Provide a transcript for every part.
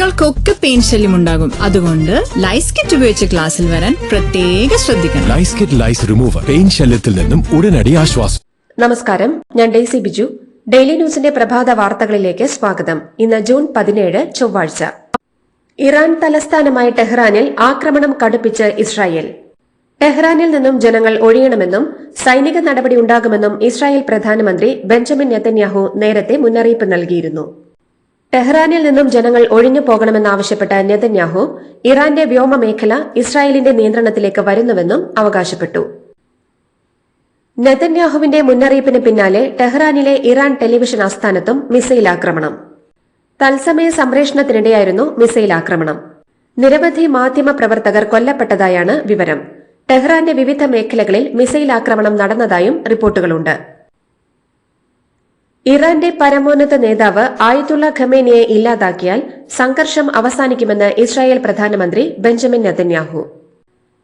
കുട്ടികൾക്കൊക്കെ പെയിൻ ശല്യം ഉണ്ടാകും. അതുകൊണ്ട് ലൈസ് കിറ്റ് ഉപയോഗിച്ച് ക്ലാസ്സിൽ വരാൻ പ്രത്യേക ശ്രദ്ധിക്കണം. ലൈസ് കിറ്റ് ലൈസ് റിമൂവർ പെയിൻ ശല്യത്തിൽ നിന്നും ഉടനടി ആശ്വാസം. നമസ്കാരം ഞാൻ ഡേസി ബിജു. ഡെയിലി ന്യൂസിന്റെ പ്രഭാത വാർത്തകളിലേക്ക് സ്വാഗതം. ഇന്ന് ജൂൺ പതിനേഴ് ചൊവ്വാഴ്ച. ഇറാൻ തലസ്ഥാനമായ ടെഹ്റാനിൽ ആക്രമണം കടുപ്പിച്ച് ഇസ്രായേൽ. ടെഹ്റാനിൽ നിന്നും ജനങ്ങൾ ഒഴിയണമെന്നും സൈനിക നടപടി ഉണ്ടാകുമെന്നും ഇസ്രായേൽ പ്രധാനമന്ത്രി ബെഞ്ചമിൻ നെത്തന്യാഹു നേരത്തെ മുന്നറിയിപ്പ് നൽകിയിരുന്നു. ടെഹ്റാനിൽ നിന്നും ജനങ്ങൾ ഒഴിഞ്ഞു പോകണമെന്നാവശ്യപ്പെട്ട നെതന്യാഹു ഇറാന്റെ വ്യോമ മേഖല ഇസ്രായേലിന്റെ നിയന്ത്രണത്തിലേക്ക് വരുന്നുവെന്നും അവകാശപ്പെട്ടു. നെതന്യാഹുവിന്റെ മുന്നറിയിപ്പിന് പിന്നാലെ ടെഹ്റാനിലെ ഇറാൻ ടെലിവിഷൻ ആസ്ഥാനത്തും മിസൈൽ ആക്രമണം. തത്സമയ സംപ്രേഷണത്തിനിടെയായിരുന്നു മിസൈൽ ആക്രമണം. നിരവധി മാധ്യമ പ്രവർത്തകർ കൊല്ലപ്പെട്ടതായാണ് വിവരം. ടെഹ്റാന്റെ വിവിധ മേഖലകളിൽ മിസൈൽ ആക്രമണം നടന്നതായും റിപ്പോർട്ടുകളുണ്ട്. ഇറാന്റെ പരമോന്നത നേതാവ് ആയത്തുള്ള ഖമേനിയെ ഇല്ലാതാക്കിയാൽ സംഘർഷം അവസാനിക്കുമെന്ന് ഇസ്രായേൽ പ്രധാനമന്ത്രി Benjamin Netanyahu.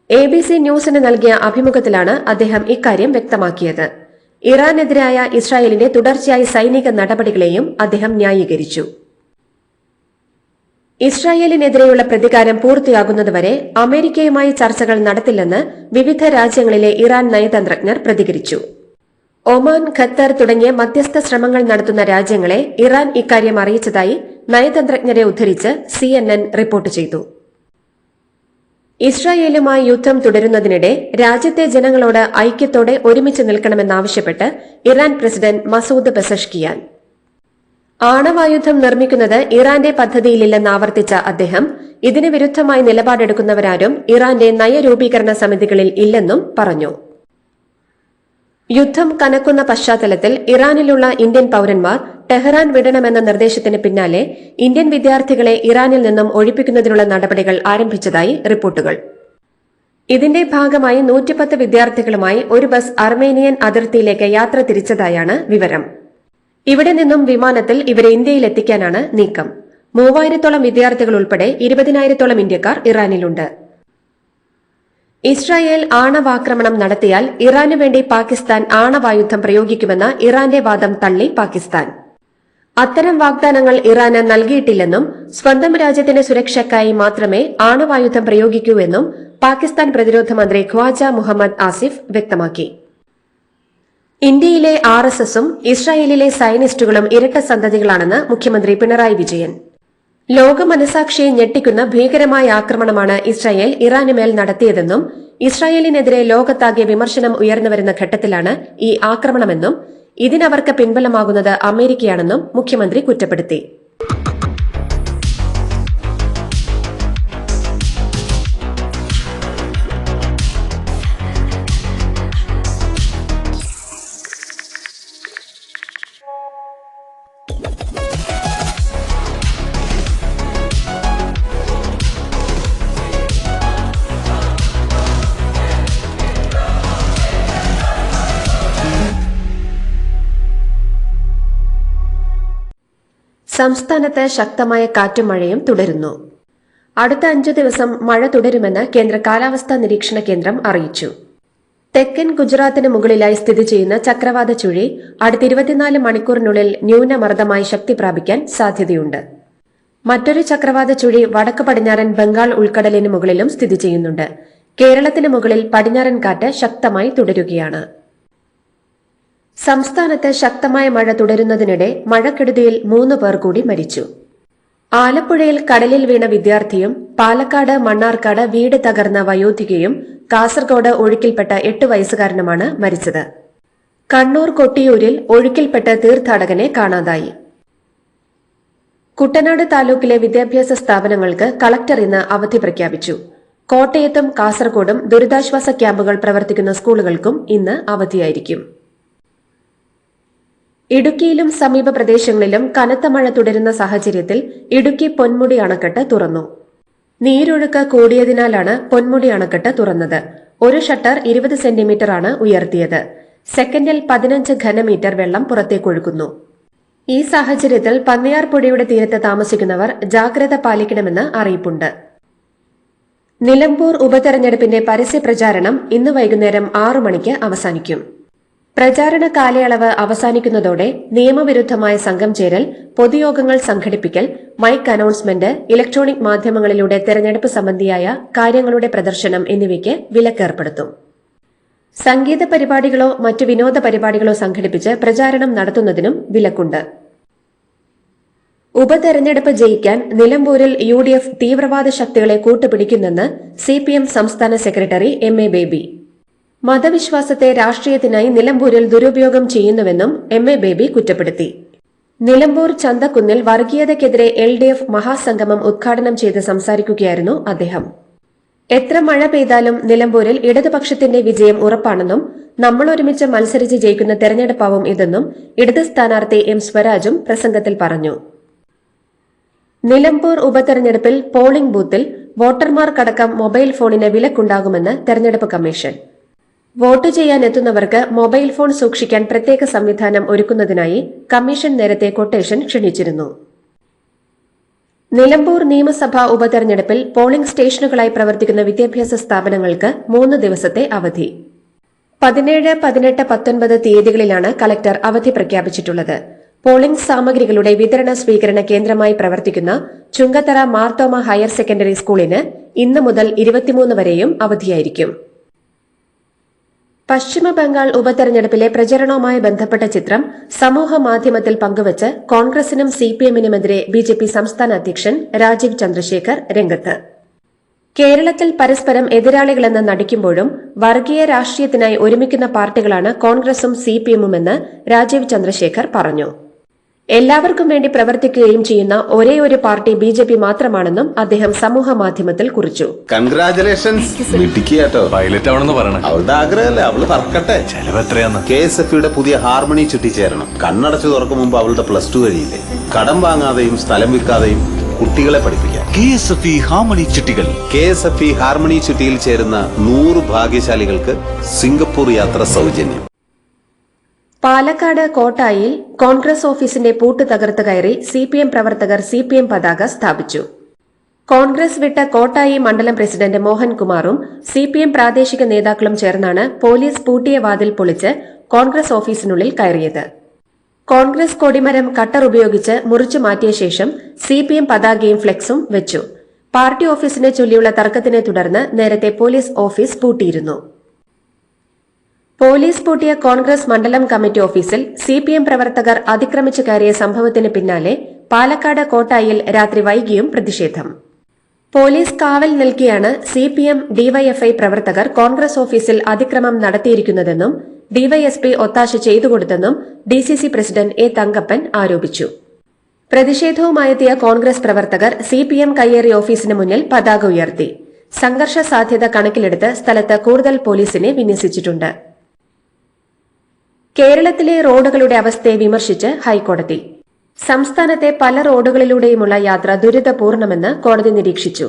A B C ന്യൂസിന് നൽകിയ അഭിമുഖത്തിലാണ് അദ്ദേഹം ഇക്കാര്യം വ്യക്തമാക്കിയത്. ഇറാനെതിരായ ഇസ്രായേലിന്റെ തുടർച്ചയായ സൈനിക നടപടികളെയും അദ്ദേഹം ന്യായീകരിച്ചു. ഇസ്രായേലിനെതിരെയുള്ള പ്രതികാരം പൂർത്തിയാകുന്നതുവരെ അമേരിക്കയുമായി ചർച്ചകൾ നടത്തില്ലെന്ന് വിവിധ രാജ്യങ്ങളിലെ ഇറാൻ നയതന്ത്രജ്ഞർ പ്രതികരിച്ചു. ഒമാൻ ഖത്തർ തുടങ്ങിയ മധ്യസ്ഥ ശ്രമങ്ങൾ നടത്തുന്ന രാജ്യങ്ങളെ ഇറാൻ ഇക്കാര്യം അറിയിച്ചതായി നയതന്ത്രജ്ഞരെ ഉദ്ധരിച്ച് സിഎൻഎൻ റിപ്പോർട്ട് ചെയ്തു. ഇസ്രായേലുമായി യുദ്ധം തുടരുന്നതിനിടെ രാജ്യത്തെ ജനങ്ങളോട് ഐക്യത്തോടെ ഒരുമിച്ച് നിൽക്കണമെന്നാവശ്യപ്പെട്ട് ഇറാൻ പ്രസിഡന്റ് മസൂദ് പെസഷ്കിയാൻ. ആണവായുധം നിർമ്മിക്കുന്നത് ഇറാന്റെ പദ്ധതിയിലില്ലെന്ന് ആവർത്തിച്ച അദ്ദേഹം ഇതിന് വിരുദ്ധമായി നിലപാടെടുക്കുന്നവരാരും ഇറാന്റെ നയരൂപീകരണ സമിതികളിൽ ഇല്ലെന്നും പറഞ്ഞു. യുദ്ധം കനക്കുന്ന പശ്ചാത്തലത്തിൽ ഇറാനിലുള്ള ഇന്ത്യൻ പൌരന്മാർ ടെഹ്റാൻ വിടണമെന്ന നിർദ്ദേശത്തിന് പിന്നാലെ ഇന്ത്യൻ വിദ്യാർത്ഥികളെ ഇറാനിൽ നിന്നും ഒഴിപ്പിക്കുന്നതിനുള്ള നടപടികൾ ആരംഭിച്ചതായി റിപ്പോർട്ടുകൾ. ഇതിന്റെ ഭാഗമായി നൂറ്റിപ്പത്ത് വിദ്യാർത്ഥികളുമായി ഒരു ബസ് അർമേനിയൻ അതിർത്തിയിലേക്ക് യാത്ര തിരിച്ചതായാണ് വിവരം. ഇവിടെ നിന്നും വിമാനത്തിൽ ഇവരെ ഇന്ത്യയിലെത്തിക്കാനാണ് നീക്കം. മൂവായിരത്തോളം വിദ്യാർത്ഥികൾ ഉൾപ്പെടെ ഇരുപതിനായിരത്തോളം ഇന്ത്യക്കാർ ഇറാനിലുണ്ട്. ഇസ്രായേൽ ആണവാക്രമണം നടത്തിയാൽ ഇറാനു വേണ്ടി പാകിസ്ഥാൻ ആണവായുധം പ്രയോഗിക്കുമെന്ന ഇറാന്റെ വാദം തള്ളി പാകിസ്ഥാൻ. അത്തരം വാഗ്ദാനങ്ങൾ ഇറാന് നൽകിയിട്ടില്ലെന്നും സ്വന്തം രാജ്യത്തിന്റെ സുരക്ഷയ്ക്കായി മാത്രമേ ആണവായുധം പ്രയോഗിക്കൂ എന്നും പാകിസ്ഥാൻ പ്രതിരോധ മന്ത്രി ഖ്വാജ മുഹമ്മദ് ആസിഫ് വ്യക്തമാക്കി. ഇന്ത്യയിലെ ആർ എസ് എസും ഇസ്രായേലിലെ സയനിസ്റ്റുകളും ഇരട്ട സന്തതികളാണെന്ന് മുഖ്യമന്ത്രി പിണറായി വിജയൻ. ലോക മനസാക്ഷിയെ ഞെട്ടിക്കുന്ന ഭീകരമായ ആക്രമണമാണ് ഇസ്രായേൽ ഇറാന് മേൽ നടത്തിയതെന്നും ഇസ്രായേലിനെതിരെ ലോകത്താകെ വിമർശനം ഉയർന്നുവരുന്ന ഘട്ടത്തിലാണ് ഈ ആക്രമണമെന്നും ഇതിനവർക്ക് പിൻബലമാകുന്നത് അമേരിക്കയാണെന്നും മുഖ്യമന്ത്രി കുറ്റപ്പെടുത്തി. സംസ്ഥാനത്ത് ശക്തമായ കാറ്റും മഴയും തുടരുന്നു. അടുത്ത അഞ്ചു ദിവസം മഴ തുടരുമെന്ന് കേന്ദ്ര കാലാവസ്ഥാ നിരീക്ഷണ കേന്ദ്രം അറിയിച്ചു. തെക്കൻ ഗുജറാത്തിന് മുകളിലായി സ്ഥിതി ചെയ്യുന്ന ചക്രവാത ചുഴി അടുത്ത ഇരുപത്തിനാല് മണിക്കൂറിനുള്ളിൽ ന്യൂനമർദ്ദമായി ശക്തി പ്രാപിക്കാൻ സാധ്യതയുണ്ട്. മറ്റൊരു ചക്രവാത ചുഴി വടക്ക് പടിഞ്ഞാറൻ ബംഗാൾ ഉൾക്കടലിന് മുകളിലും സ്ഥിതി ചെയ്യുന്നുണ്ട്. കേരളത്തിന് മുകളിൽ പടിഞ്ഞാറൻ കാറ്റ് ശക്തമായി തുടരുകയാണ്. സംസ്ഥാനത്ത് ശക്തമായ മഴ തുടരുന്നതിനിടെ മഴക്കെടുതിയിൽ മൂന്ന് പേർ കൂടി മരിച്ചു. ആലപ്പുഴയിൽ കടലിൽ വീണ വിദ്യാർത്ഥിയും പാലക്കാട് മണ്ണാർക്കാട് വീട് തകർന്ന വയോധികയും കാസർഗോഡ് ഒഴുക്കിൽപ്പെട്ട എട്ട് വയസ്സുകാരനുമാണ് മരിച്ചത്. കണ്ണൂർ കൊട്ടിയൂരിൽ ഒഴുക്കിൽപ്പെട്ട തീർത്ഥാടകനെ കാണാതായി. കുട്ടനാട് താലൂക്കിലെ വിദ്യാഭ്യാസ സ്ഥാപനങ്ങൾക്ക് കളക്ടർ ഇന്ന് അവധി പ്രഖ്യാപിച്ചു. കോട്ടയത്തും കാസർഗോഡും ദുരിതാശ്വാസ ക്യാമ്പുകൾ പ്രവർത്തിക്കുന്ന സ്കൂളുകൾക്കും ഇന്ന് അവധിയായിരിക്കും. ഇടുക്കിയിലും സമീപ പ്രദേശങ്ങളിലും കനത്ത മഴ തുടരുന്ന സാഹചര്യത്തിൽ ഇടുക്കി പൊന്മുടി അണക്കെട്ട് തുറന്നു. നീരൊഴുക്ക് കൂടിയതിനാലാണ് പൊന്മുടി അണക്കെട്ട് തുറന്നത്. ഒരു ഷട്ടർ ഇരുപത് സെന്റിമീറ്ററാണ് ഉയർത്തിയത്. സെക്കൻഡിൽ പതിനഞ്ച് ഘനമീറ്റർ വെള്ളം പുറത്തേക്കൊഴുക്കുന്നു ഈ സാഹചര്യത്തിൽ പന്നിയാർ പുഴയുടെ തീരത്ത് താമസിക്കുന്നവർ ജാഗ്രത പാലിക്കണമെന്ന് അറിയിപ്പുണ്ട്. നിലമ്പൂർ ഉപതെരഞ്ഞെടുപ്പിന്റെ പരസ്യ പ്രചാരണം ഇന്ന് വൈകുന്നേരം ആറു മണിക്ക് അവസാനിക്കും. പ്രചാരണ കാലയളവ് അവസാനിക്കുന്നതോടെ നിയമവിരുദ്ധമായ സംഘം ചേരൽ പൊതുയോഗങ്ങൾ സംഘടിപ്പിക്കൽ മൈക്ക് അനൗൺസ്മെന്റ് ഇലക്ട്രോണിക് മാധ്യമങ്ങളിലൂടെ തെരഞ്ഞെടുപ്പ് സംബന്ധിയായ കാര്യങ്ങളുടെ പ്രദർശനം എന്നിവയ്ക്ക് വിലക്കേർപ്പെടുത്തും. സംഗീത പരിപാടികളോ മറ്റ് വിനോദ പരിപാടികളോ സംഘടിപ്പിച്ച് പ്രചാരണം നടത്തുന്നതിനും വിലക്കുണ്ട്. ഉപതെരഞ്ഞെടുപ്പ് ജയിക്കാൻ നിലമ്പൂരിൽ യു ഡി എഫ് തീവ്രവാദ ശക്തികളെ കൂട്ടുപിടിക്കുന്നെന്ന് സി പി എം സംസ്ഥാന സെക്രട്ടറി എം എ ബേബി. മതവിശ്വാസത്തെ രാഷ്ട്രീയത്തിനായി നിലമ്പൂരിൽ ദുരുപയോഗം ചെയ്യുന്നുവെന്നും എം എ ബേബി കുറ്റപ്പെടുത്തി. നിലമ്പൂർ ചന്തക്കുന്നിൽ വർഗീയതയ്ക്കെതിരെ എൽ ഡി എഫ് മഹാസംഗമം ഉദ്ഘാടനം ചെയ്ത് സംസാരിക്കുകയായിരുന്നു അദ്ദേഹം. എത്ര മഴ പെയ്താലും നിലമ്പൂരിൽ ഇടതുപക്ഷത്തിന്റെ വിജയം ഉറപ്പാണെന്നും നമ്മൾ ഒരുമിച്ച് മത്സരിച്ച് ജയിക്കുന്ന തെരഞ്ഞെടുപ്പാവും ഇതെന്നും ഇടത് സ്ഥാനാർത്ഥി എം സ്വരാജും പ്രസംഗത്തിൽ പറഞ്ഞു. നിലമ്പൂർ ഉപതെരഞ്ഞെടുപ്പിൽ പോളിംഗ് ബൂത്തിൽ വോട്ടർമാർക്കടക്കം മൊബൈൽ ഫോണിന് വിലക്കുണ്ടാകുമെന്ന് തെരഞ്ഞെടുപ്പ് കമ്മീഷൻ. വോട്ട് ചെയ്യാൻ എത്തുന്നവർക്ക് മൊബൈൽ ഫോൺ സൂക്ഷിക്കാൻ പ്രത്യേക സംവിധാനം ഒരുക്കുന്നതിനായി കമ്മീഷൻ നേരത്തെ കൊട്ടേഷൻ ക്ഷണിച്ചിരുന്നു. നിലമ്പൂർ നിയമസഭാ ഉപതെരഞ്ഞെടുപ്പിൽ പോളിംഗ് സ്റ്റേഷനുകളായി പ്രവർത്തിക്കുന്ന വിദ്യാഭ്യാസ സ്ഥാപനങ്ങൾക്ക് മൂന്ന് ദിവസത്തെ അവധി. പതിനേഴ് പതിനെട്ട് പത്തൊൻപത് തീയതികളിലാണ് കളക്ടർ അവധി പ്രഖ്യാപിച്ചിട്ടുള്ളത്. പോളിംഗ് സാമഗ്രികളുടെ വിതരണ സ്വീകരണ കേന്ദ്രമായി പ്രവർത്തിക്കുന്ന ചുങ്കത്തറ മാർത്തോമ ഹയർ സെക്കൻഡറി സ്കൂളിന് ഇന്ന് മുതൽ ഇരുപത്തിമൂന്ന് വരെയും അവധിയായിരിക്കും. പശ്ചിമ ബംഗാൾ ഉപതെരഞ്ഞെടുപ്പിലെ പ്രചരണവുമായി ബന്ധപ്പെട്ട ചിത്രം സമൂഹ മാധ്യമത്തിൽ പങ്കുവച്ച് കോൺഗ്രസിനും സിപിഎമ്മിനുമെതിരെ ബിജെപി സംസ്ഥാന അധ്യക്ഷൻ രാജീവ് ചന്ദ്രശേഖർ രംഗത്ത്. കേരളത്തിൽ പരസ്പരം എതിരാളികളെന്ന് നടിക്കുമ്പോഴും വർഗീയ രാഷ്ട്രീയത്തിനായി ഒരുമിക്കുന്ന പാർട്ടികളാണ് കോൺഗ്രസും സിപിഎമ്മുമെന്ന് രാജീവ് ചന്ദ്രശേഖർ പറഞ്ഞു. എല്ലാവർക്കും വേണ്ടി പ്രവർത്തിക്കുകയും ചെയ്യുന്ന ഒരേ ഒരു പാർട്ടി ബി ജെ പി മാത്രമാണെന്നും അദ്ദേഹം സമൂഹ മാധ്യമത്തിൽ കുറിച്ചു. കൺഗ്രാചുലേഷൻസ് പൈലറ്റ് ആവണമെന്ന് പറയണം. അവളുടെ ആഗ്രഹമല്ലേ? അവൾ പറക്കട്ടെ ചെലവ് എത്രയാന്ന് കെ എസ് എഫ് യുടെ പുതിയ ഹാർമണി ചുറ്റിച്ചേരണം കണ്ണടച്ചു തുറക്കും മുമ്പ് അവളുടെ പ്ലസ് ടു കഴിയില്ലേ? കടം വാങ്ങാതെയും സ്ഥലം വിൽക്കാതെയും കുട്ടികളെ പഠിപ്പിക്കാം. K S F E harmony ചിട്ടികൾ K S F E harmony ചുറ്റിയിൽ ചേരുന്ന നൂറ് ഭാഗ്യശാലികൾക്ക് സിംഗപ്പൂർ യാത്ര സൗജന്യം. പാലക്കാട് കോട്ടായിൽ കോൺഗ്രസ് ഓഫീസിന്റെ പൂട്ട് തകർത്ത് കയറി സിപിഎം പ്രവർത്തകർ സിപിഎം പതാക സ്ഥാപിച്ചു. കോൺഗ്രസ് വിട്ട കോട്ടായി മണ്ഡലം പ്രസിഡന്റ് മോഹൻകുമാറും സിപിഎം പ്രാദേശിക നേതാക്കളും ചേർന്നാണ് പോലീസ് പൂട്ടിയ വാതിൽ പൊളിച്ച് കോൺഗ്രസ് ഓഫീസിനുള്ളിൽ കയറിയത്. കോൺഗ്രസ് കൊടിമരം കട്ടർ ഉപയോഗിച്ച് മുറിച്ചു മാറ്റിയ ശേഷം സിപിഎം പതാകയും ഫ്ലെക്സും വെച്ചു. പാർട്ടി ഓഫീസിനെ ചൊല്ലിയുള്ള തർക്കത്തിനെ തുടർന്ന് നേരത്തെ പോലീസ് ഓഫീസ് പൂട്ടിയിരുന്നു. പോലീസ് പൂട്ടിയ കോൺഗ്രസ് മണ്ഡലം കമ്മിറ്റി ഓഫീസിൽ സിപിഎം പ്രവർത്തകർ അതിക്രമിച്ചു കയറിയ സംഭവത്തിന് പിന്നാലെ പാലക്കാട് കോട്ടായിൽ രാത്രി വൈകിയും പ്രതിഷേധം. പോലീസ് കാവൽ നിൽക്കെയാണ് സിപിഎം ഡിവൈഎഫ്ഐ പ്രവർത്തകർ കോൺഗ്രസ് ഓഫീസിൽ അതിക്രമം നടത്തിയിരിക്കുന്നതെന്നും ഡിവൈഎസ്പി ഒത്താശ ചെയ്തുകൊടുത്തെന്നും ഡിസിസി പ്രസിഡന്റ് എ തങ്കപ്പൻ ആരോപിച്ചു. പ്രതിഷേധവുമായെത്തിയ കോൺഗ്രസ് പ്രവർത്തകർ സിപിഎം കയ്യേറി ഓഫീസിന് മുന്നിൽ പതാക ഉയർത്തി. സംഘർഷ സാധ്യത കണക്കിലെടുത്ത് സ്ഥലത്ത് കൂടുതൽ പോലീസിനെ വിന്യസിച്ചിട്ടുണ്ട്. കേരളത്തിലെ റോഡുകളുടെ അവസ്ഥയെ വിമർശിച്ച് ഹൈക്കോടതി. സംസ്ഥാനത്തെ പല റോഡുകളിലൂടെയുമുള്ള യാത്ര ദുരിതപൂർണമെന്ന് കോടതി നിരീക്ഷിച്ചു.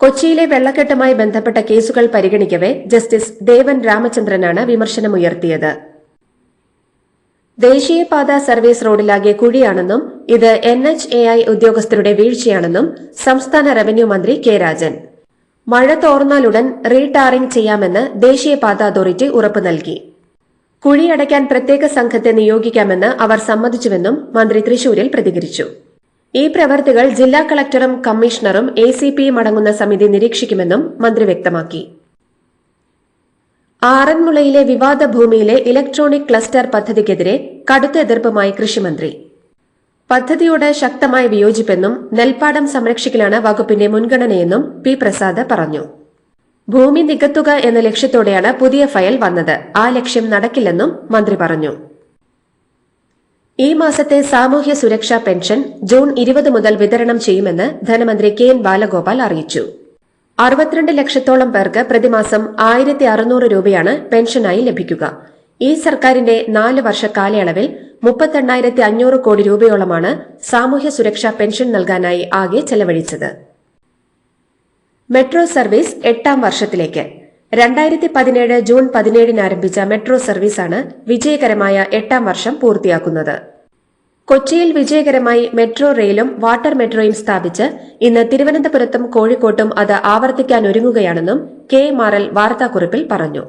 കൊച്ചിയിലെ വെള്ളക്കെട്ടുമായി ബന്ധപ്പെട്ട കേസുകൾ പരിഗണിക്കവെ ജസ്റ്റിസ് ദേവൻ രാമചന്ദ്രനാണ് വിമർശനമുയർത്തിയത്. ദേശീയപാത സർവീസ് റോഡിലാകെ കുഴിയാണെന്നും ഇത് എൻ എച്ച് എ ഐ ഉദ്യോഗസ്ഥരുടെ വീഴ്ചയാണെന്നും സംസ്ഥാന റവന്യൂ മന്ത്രി കെ രാജൻ. മഴ തോർന്നാലുടൻ റീടാറിംഗ് ചെയ്യാമെന്ന് ദേശീയപാത അതോറിറ്റി ഉറപ്പു നൽകി. കുഴിയടയ്ക്കാൻ പ്രത്യേക സംഘത്തെ നിയോഗിക്കാമെന്ന് അവർ സമ്മതിച്ചുവെന്നും മന്ത്രി തൃശൂരിൽ പ്രതികരിച്ചു. ഈ പ്രവർത്തികൾ ജില്ലാ കളക്ടറും കമ്മീഷണറും എ സി പിയും അടങ്ങുന്ന സമിതി നിരീക്ഷിക്കുമെന്നും മന്ത്രി വ്യക്തമാക്കി. ആറന്മുളയിലെ വിവാദ ഭൂമിയിലെ ഇലക്ട്രോണിക് ക്ലസ്റ്റർ പദ്ധതിക്കെതിരെ കടുത്ത എതിർപ്പുമായി കൃഷിമന്ത്രി. പദ്ധതിയോട് ശക്തമായ വിയോജിപ്പെന്നും നെൽപ്പാടം സംരക്ഷിക്കലാണ് വകുപ്പിന്റെ മുൻഗണനയെന്നും പി പ്രസാദ് പറഞ്ഞു. ഭൂമി നികത്തുക എന്ന ലക്ഷ്യത്തോടെയാണ് പുതിയ ഫയൽ വന്നത്. ആ ലക്ഷ്യം നടക്കില്ലെന്നും മന്ത്രി പറഞ്ഞു. ഈ മാസത്തെ സാമൂഹ്യ സുരക്ഷാ പെൻഷൻ ജൂൺ ഇരുപത് മുതൽ വിതരണം ചെയ്യുമെന്ന് ധനമന്ത്രി കെ എൻ ബാലഗോപാൽ അറിയിച്ചു. അറുപത്തിരണ്ട് ലക്ഷത്തോളം പേർക്ക് പ്രതിമാസം ആയിരത്തി അറുന്നൂറ് രൂപയാണ് പെൻഷനായി ലഭിക്കുക. ഈ സർക്കാരിന്റെ നാല് വർഷ കാലയളവിൽ മുപ്പത്തെണ്ണായിരത്തി അഞ്ഞൂറ് കോടി രൂപയോളമാണ് സാമൂഹ്യ സുരക്ഷാ പെൻഷൻ നൽകാനായി ആകെ ചെലവഴിച്ചത്. മെട്രോ സർവീസ് എട്ടാം വർഷത്തിലേക്ക്. രണ്ടായിരത്തി പതിനേഴ് ജൂൺ പതിനേഴിന് ആരംഭിച്ച മെട്രോ സർവീസാണ് വിജയകരമായ എട്ടാം വർഷം പൂർത്തിയാക്കുന്നത്. കൊച്ചിയിൽ വിജയകരമായി മെട്രോ റെയിലും വാട്ടർ മെട്രോയും സ്ഥാപിച്ച് ഇന്ന് തിരുവനന്തപുരത്തും കോഴിക്കോട്ടും അത് ആവർത്തിക്കാനൊരുങ്ങുകയാണെന്നും കെ മാറൽ വാർത്താക്കുറിപ്പിൽ പറഞ്ഞു.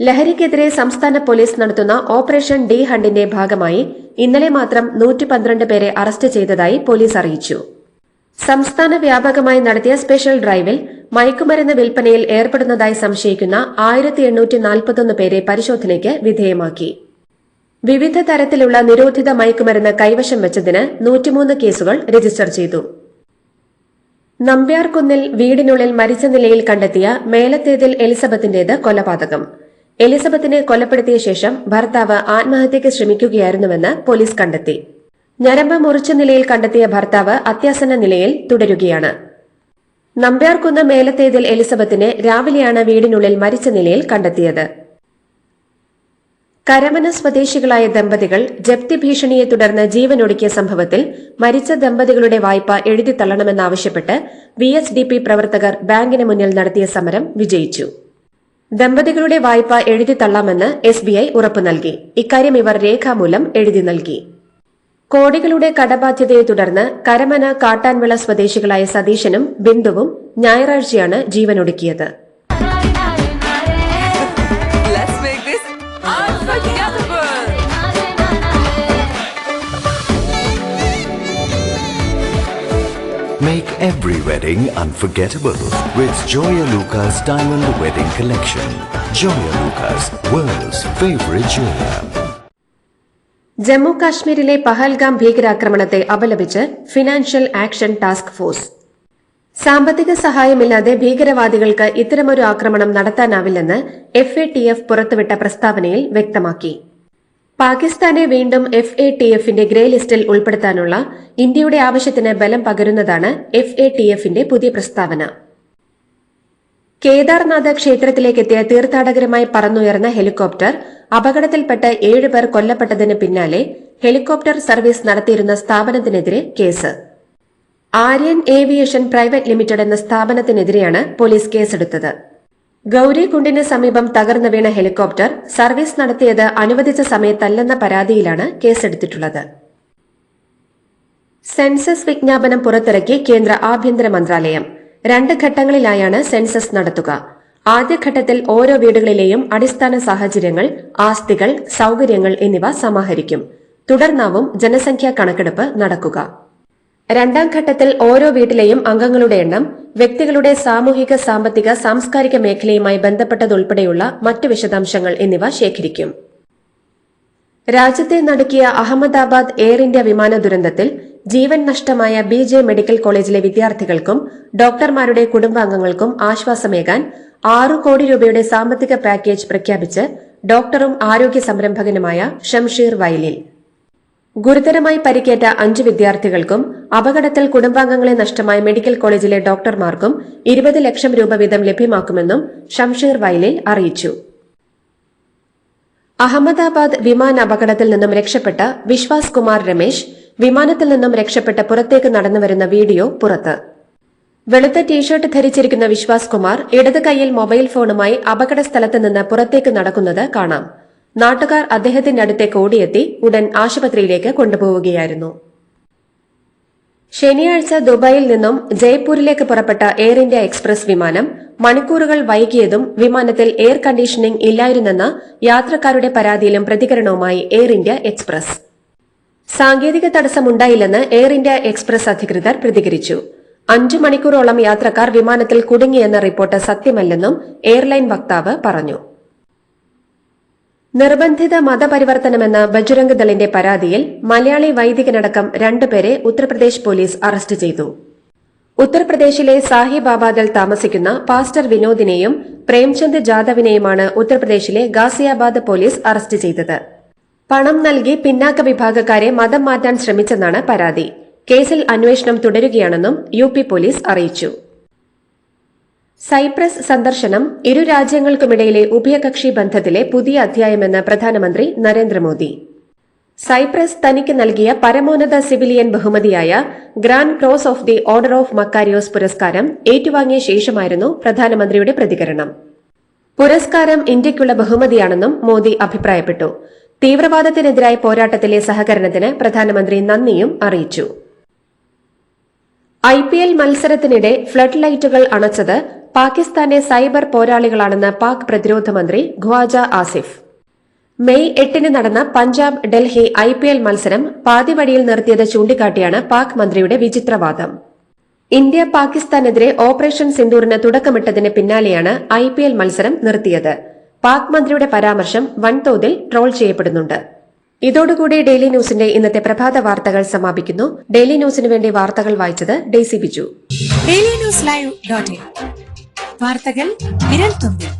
ലഹരിക്കെതിരെ സംസ്ഥാന പോലീസ് നടത്തുന്ന ഓപ്പറേഷൻ ഡി ഹണ്ടിന്റെ ഭാഗമായി ഇന്നലെ മാത്രം നൂറ്റി പേരെ അറസ്റ്റ് ചെയ്തതായി പോലീസ് അറിയിച്ചു. സംസ്ഥാന വ്യാപകമായി നടത്തിയ സ്പെഷ്യൽ ഡ്രൈവിൽ മയക്കുമരുന്ന് വിൽപ്പനയിൽ ഏർപ്പെടുന്നതായി സംശയിക്കുന്ന ആയിരത്തി എണ്ണൂറ്റി നാൽപ്പത്തൊന്ന് പേരെ പരിശോധനയ്ക്ക് വിധേയമാക്കി. വിവിധ തരത്തിലുള്ള നിരോധിത മയക്കുമരുന്ന് കൈവശം വെച്ചതിന് നൂറ്റിമൂന്ന് കേസുകൾ രജിസ്റ്റർ ചെയ്തു. നമ്പ്യാർകുന്നിൽ വീടിനുള്ളിൽ മരിച്ച നിലയിൽ കണ്ടെത്തിയ മേലത്തേതിൽ എലിസബത്തിന്റേത് കൊലപാതകം. എലിസബത്തിനെ കൊലപ്പെടുത്തിയ ശേഷം ഭർത്താവ് ആത്മഹത്യയ്ക്ക് ശ്രമിക്കുകയായിരുന്നുവെന്ന് പോലീസ് കണ്ടെത്തി. ഞരമ്പ് മുറിച്ച നിലയിൽ കണ്ടെത്തിയ ഭർത്താവ് അത്യാസന്ന നിലയിൽ തുടരുകയാണ്. നമ്പ്യാർകുന്ന് മേലത്തേതിൽ എലിസബത്തിനെ രാവിലെയാണ് വീടിനുള്ളിൽ മരിച്ച നിലയിൽ കണ്ടെത്തിയത്. കരമന സ്വദേശികളായ ദമ്പതികൾ ജപ്തി ഭീഷണിയെ തുടർന്ന് ജീവനൊടുക്കിയ സംഭവത്തിൽ മരിച്ച ദമ്പതികളുടെ വായ്പ എഴുതിത്തള്ളണമെന്നാവശ്യപ്പെട്ട് വി എസ് ഡി പി പ്രവർത്തകർ ബാങ്കിന് മുന്നിൽ നടത്തിയ സമരം വിജയിച്ചു. ദമ്പതികളുടെ വായ്പ എഴുതിത്തള്ളാമെന്ന് എസ് ബി ഐ ഉറപ്പു നൽകി ഇക്കാര്യം ഇവർ രേഖാമൂലം എഴുതി നൽകി. കോടികളുടെ കടബാധ്യതയെ തുടർന്ന് കരമന കാട്ടാൻവിള സ്വദേശികളായ സതീശനും ബിന്ദുവും ഞായറാഴ്ചയാണ് ജീവനൊടുക്കിയത്. Make every wedding unforgettable with Joya Lucas Diamond Wedding Collection. Joya Lucas, world's favorite jeweler. Jammu കാശ്മീരിലെ പഹൽഗാം ഭീകരാക്രമണത്തെ അപലപിച്ച് ഫിനാൻഷ്യൽ ആക്ഷൻ ടാസ്ക് ഫോഴ്സ്. സാമ്പത്തിക സഹായമില്ലാതെ ഭീകരവാദികൾക്ക് ഇത്തരമൊരു ആക്രമണം നടത്താനാവില്ലെന്ന് എഫ് എ ടി എഫ് പുറത്തുവിട്ട പ്രസ്താവനയിൽ വ്യക്തമാക്കി. പാകിസ്ഥാനെ വീണ്ടും എഫ് എ ടി എഫിന്റെ ഗ്രേ ലിസ്റ്റിൽ ഉൾപ്പെടുത്താനുള്ള ഇന്ത്യയുടെ ആവശ്യത്തിന് ബലം പകരുന്നതാണ് എഫ് എ ടി എഫിന്റെ പുതിയ പ്രസ്താവന. കേദാർനാഥ് ക്ഷേത്രത്തിലേക്കെത്തിയ തീർത്ഥാടകരുമായി പറന്നുയർന്ന ഹെലികോപ്റ്റർ അപകടത്തിൽപ്പെട്ട് ഏഴുപേർ കൊല്ലപ്പെട്ടതിന് പിന്നാലെ ഹെലികോപ്റ്റർ സർവീസ് നടത്തിയിരുന്ന സ്ഥാപനത്തിനെതിരെ case. Aryan aviation private limited എന്ന സ്ഥാപനത്തിനെതിരെയാണ് പോലീസ് കേസെടുത്തത്. ഗൌരികുണ്ടിന് സമീപം തകർന്നു വീണ ഹെലികോപ്റ്റർ സർവീസ് നടത്തിയത് അനുവദിച്ച സമയത്തല്ലെന്ന പരാതിയിലാണ് കേസെടുത്തിട്ടുള്ളത്. സെൻസസ് വിജ്ഞാപനം പുറത്തിറക്കി കേന്ദ്ര ആഭ്യന്തര മന്ത്രാലയം. രണ്ട് ഘട്ടങ്ങളിലായാണ് സെൻസസ് നടത്തുക. ആദ്യഘട്ടത്തിൽ ഓരോ വീടുകളിലെയും അടിസ്ഥാന സാഹചര്യങ്ങൾ ആസ്തികൾ സൗകര്യങ്ങൾ എന്നിവ സമാഹരിക്കും. തുടർന്നാവും ജനസംഖ്യാ കണക്കെടുപ്പ് നടക്കുക. രണ്ടാം ഘട്ടത്തിൽ ഓരോ വീട്ടിലെയും അംഗങ്ങളുടെ എണ്ണം വ്യക്തികളുടെ സാമൂഹിക സാമ്പത്തിക സാംസ്കാരിക മേഖലയുമായി ബന്ധപ്പെട്ടതുൾപ്പെടെയുള്ള മറ്റു വിശദാംശങ്ങൾ എന്നിവ ശേഖരിക്കും. രാജ്യത്തെ നടുക്കിയ അഹമ്മദാബാദ് എയർ ഇന്ത്യ വിമാന ദുരന്തത്തിൽ ജീവൻ നഷ്ടമായ ബി ജെ മെഡിക്കൽ കോളേജിലെ വിദ്യാർത്ഥികൾക്കും ഡോക്ടർമാരുടെ കുടുംബാംഗങ്ങൾക്കും ആശ്വാസമേകാൻ ആറു കോടി രൂപയുടെ സാമ്പത്തിക പാക്കേജ് പ്രഖ്യാപിച്ച് ഡോക്ടറും ആരോഗ്യ സംരംഭകനുമായ ഷംഷീർ വയലിൽ ഗുരുതരമായി പരിക്കേറ്റ അഞ്ച് വിദ്യാർത്ഥികൾക്കും അപകടത്തിൽ കുടുംബാംഗങ്ങളെ നഷ്ടമായ മെഡിക്കൽ കോളേജിലെ ഡോക്ടർമാർക്കും ഇരുപത് ലക്ഷം രൂപ വീതം ലഭ്യമാക്കുമെന്നും ഷംഷീർ വയലിൽ അറിയിച്ചു. അഹമ്മദാബാദ് വിമാന അപകടത്തിൽ നിന്നും രക്ഷപ്പെട്ട വിശ്വാസ് കുമാർ രമേശ് വിമാനത്തിൽ നിന്നും രക്ഷപ്പെട്ട് പുറത്തേക്ക് നടന്നുവരുന്ന വീഡിയോ പുറത്ത്. വെളുത്ത ടീഷർട്ട് ധരിച്ചിരിക്കുന്ന വിശ്വാസ് കുമാർ ഇടത് കൈയിൽ മൊബൈൽ ഫോണുമായി അപകട സ്ഥലത്ത് നിന്ന് പുറത്തേക്ക് നടക്കുന്നത് കാണാം. നാട്ടുകാർ അദ്ദേഹത്തിന്റെ അടുത്തേക്ക് ഓടിയെത്തി ഉടൻ ആശുപത്രിയിലേക്ക് കൊണ്ടുപോവുകയായിരുന്നു. ശനിയാഴ്ച ദുബായിൽ നിന്നും ജയ്പൂരിലേക്ക് പുറപ്പെട്ട എയർ ഇന്ത്യ എക്സ്പ്രസ് വിമാനം മണിക്കൂറുകൾ വൈകിയതും വിമാനത്തിൽ എയർ കണ്ടീഷനിംഗ് ഇല്ലായിരുന്നെന്ന യാത്രക്കാരുടെ പരാതിയിലും പ്രതികരണവുമായി എയർ ഇന്ത്യ എക്സ്പ്രസ്. സാങ്കേതിക തടസ്സമുണ്ടായില്ലെന്ന് എയർ ഇന്ത്യ എക്സ്പ്രസ് അധികൃതർ പ്രതികരിച്ചു. അഞ്ചു മണിക്കൂറോളം യാത്രക്കാർ വിമാനത്തിൽ കുടുങ്ങിയെന്ന റിപ്പോർട്ട് സത്യമല്ലെന്നും എയർലൈൻ വക്താവ് പറഞ്ഞു. നിർബന്ധിത മതപരിവർത്തനമെന്ന ബജുരംഗ് ദളിന്റെ പരാതിയിൽ മലയാളി വൈദികനടക്കം രണ്ടുപേരെ ഉത്തർപ്രദേശ് പോലീസ് അറസ്റ്റ് ചെയ്തു. ഉത്തർപ്രദേശിലെ സാഹിബാബാദിൽ താമസിക്കുന്ന പാസ്റ്റർ വിനോദിനെയും പ്രേംചന്ദ് ജാദവിനെയുമാണ് ഉത്തർപ്രദേശിലെ ഗാസിയാബാദ് പോലീസ് അറസ്റ്റ് ചെയ്തത്. പണം നൽകി പിന്നാക്ക വിഭാഗക്കാരെ മതം മാറ്റാൻ ശ്രമിച്ചെന്നാണ് പരാതി. കേസിൽ അന്വേഷണം തുടരുകയാണെന്നും യു പി പോലീസ് അറിയിച്ചു. സൈപ്രസ് സന്ദർശനം ഇരു രാജ്യങ്ങൾക്കുമിടയിലെ ഉഭയകക്ഷി ബന്ധത്തിലെ പുതിയ അധ്യായമെന്ന് പ്രധാനമന്ത്രി നരേന്ദ്രമോദി. സൈപ്രസ് തനിക്ക് നൽകിയ പരമോന്നത സിവിലിയൻ ബഹുമതിയായ grand cross of the order of Makarios പുരസ്കാരം ഏറ്റുവാങ്ങിയ ശേഷമായിരുന്നു പ്രധാനമന്ത്രിയുടെ പ്രതികരണം. പുരസ്കാരം ഇന്ത്യയ്ക്കുള്ള ബഹുമതിയാണെന്നും മോദി അഭിപ്രായപ്പെട്ടു. തീവ്രവാദത്തിനെതിരായ പോരാട്ടത്തിലെ സഹകരണത്തിന് പ്രധാനമന്ത്രി നന്ദിയും അറിയിച്ചു. ഐ പി എൽ മത്സരത്തിനിടെ ഫ്ലഡ് ലൈറ്റുകൾ അണച്ചത് പാകിസ്ഥാന്റെ സൈബർ പോരാളികളാണെന്ന് പാക് പ്രതിരോധ മന്ത്രി ഖ്വാജ ആസിഫ്. മെയ് എട്ടിന് നടന്ന Punjab Delhi I P L മത്സരം പാതിവഴിയിൽ നിർത്തിയത് ചൂണ്ടിക്കാട്ടിയാണ് പാക് മന്ത്രിയുടെ വിചിത്രവാദം. ഇന്ത്യ പാകിസ്ഥാനെതിരെ ഓപ്പറേഷൻ സിന്ദൂറിന് തുടക്കമിട്ടതിന് പിന്നാലെയാണ് ഐ മത്സരം നിർത്തിയത്. പാക് മന്ത്രിയുടെ പരാമർശം വൻതോതിൽ ട്രോൾ ചെയ്യപ്പെടുന്നുണ്ട്. ഇതോടുകൂടി ഡെയിലി ന്യൂസിന്റെ ഇന്നത്തെ പ്രഭാത വാർത്തകൾ സമാപിക്കുന്നു. ഡെയിലി ന്യൂസിന് വേണ്ടി വാർത്തകൾ വായിച്ചത് Daisy Biju. Daily news live വാർത്തകൾ വിരൽ തുമ്പിൽ.